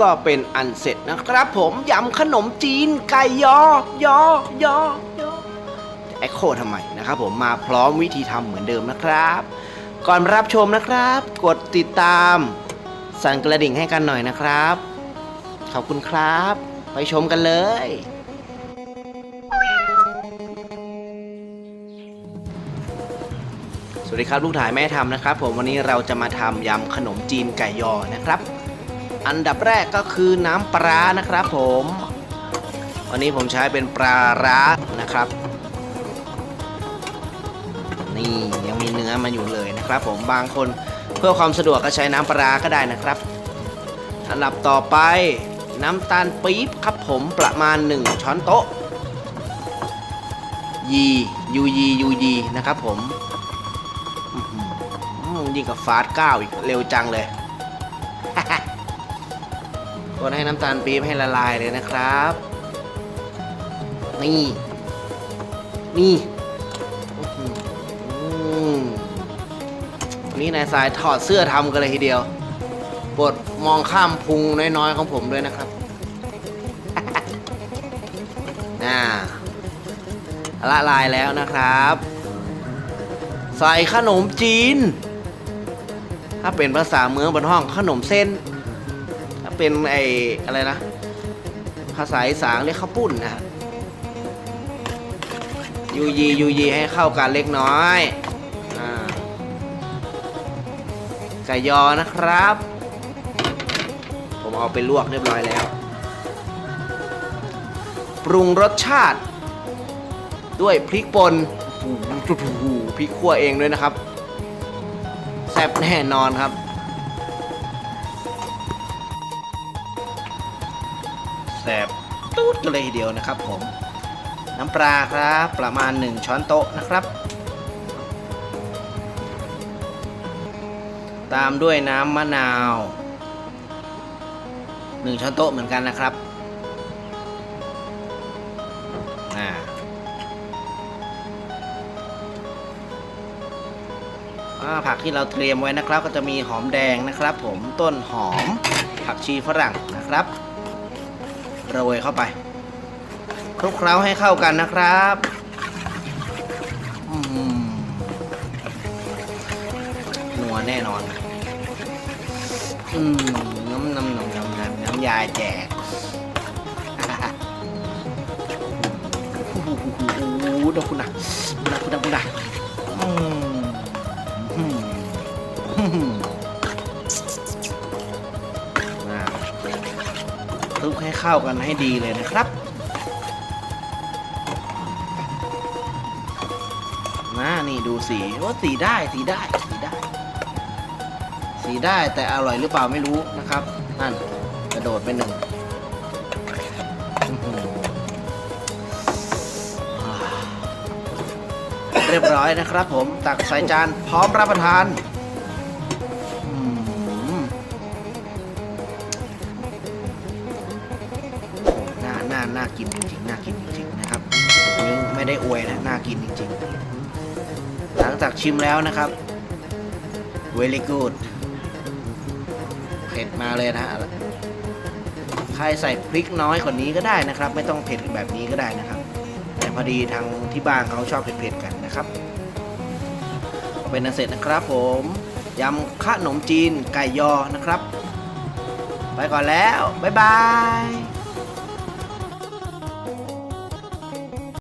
ก็เป็นอันเสร็จนะครับ ผมยำขนมจีนไก่ยอยอยอยอแอคโคทำไมนะครับผมมาพร้อมวิธีทำเหมือนเดิมนะครับ ก่อนรับชมนะครับ กดติดตาม สั่นกระดิ่งให้กันหน่อยนะครับ ขอบคุณครับ ไปชมกันเลยสวัสดีครับลูกถ่ายแม่ทำนะครับ ผมวันนี้เราจะมาทำยำขนมจีนไก่ยอนะครับ อันดับแรกก็คือน้ำปลานะครับผมวันนี้ผมใช้เป็นปลาร้านะครับ นี่ยังมีเนื้อมาอยู่เลยนะครับผมบางคนเพื่อความสะดวกก็ใช้น้ำปลาก็ได้นะครับ อันดับต่อไปน้ำตาลปี๊บครับผมประมาณ 1 ช้อนโต๊ะยียูยียูยีนะครับผมยิ่งกับฟาสต์เก้าอีกเร็วจังเลย คนให้น้ำตาลปี๊บให้ละลายเลยนะครับ นี่ นี่อื้อหือวันนี้นายสายถอดเสื้อทำกันเลยทีเดียวปรดมองข้ามพุงน้อยๆของผมด้วยนะครับน่าละลายแล้วนะครับ ใส่ขนมจีน ถ้าเป็นภาษาเมืองบนห้องขนมเส้น เป็นไออะไรนะ ภาษาอีสานเรียกข้าวปุ้นนะยูยียูยีให้เข้ากันเล็กน้อยอไก่ยอนะครับ ผมเอาไปลวกเรียบร้อยแล้ว ปรุงรสชาติ ด้วยพริกป่นพริกขั่วเองด้วยนะครับ แซ่บแน่นอนครับ แซ่บตูดกันเลยทีเดียวนะครับ ผม น้ำปลาครับประมาณ 1 ช้อนโต๊ะนะครับ ตามด้วยน้ำมะนาว 1 ช้อนโต๊ะเหมือนกันนะครับอ่าผักที่เราเตรียมไว้นะครับ ก็จะมีหอมแดงนะครับ ผมต้นหอมผักชีฝรั่งนะครับ โรยเข้าไปคลุกเคล้าให้เข้ากันนะครับนัวแน่นอนอืมน้ำน้ำน้ำน้ำน้ำน้ำยาแจกโอ้โหดูคุณนะคุณนะคุณนะคุณนะอืมอืม ลุกให้เข้ากันให้ดีเลยนะครับ นะนี่ดูสีว่าสีได้สีได้สีได้ สีได้แต่อร่อยหรือเปล่าไม่รู้นะครับ นั่นกระโดดไปหนึ่งเรียบร้อยนะครับผม ตักใส่จานพร้อมรับประทาน น่ากินจริงๆน่ากินจริงๆนะครับอันนี้ไม่ได้อวยนะน่ากินจริงๆ หลังจากชิมแล้วนะครับ very good เผ็ดมาเลยนะฮะใครใส่พริกน้อยกว่านี้ก็ได้นะครับ ไม่ต้องเผ็ดแบบนี้ก็ได้นะครับ แต่พอดีทางที่บ้านเขาชอบเผ็ดๆกันนะครับ เป็นอันเสร็จนะครับผมยำขนมจีนไก่ยอนะครับ ไปก่อนแล้ว บ๊ายบาย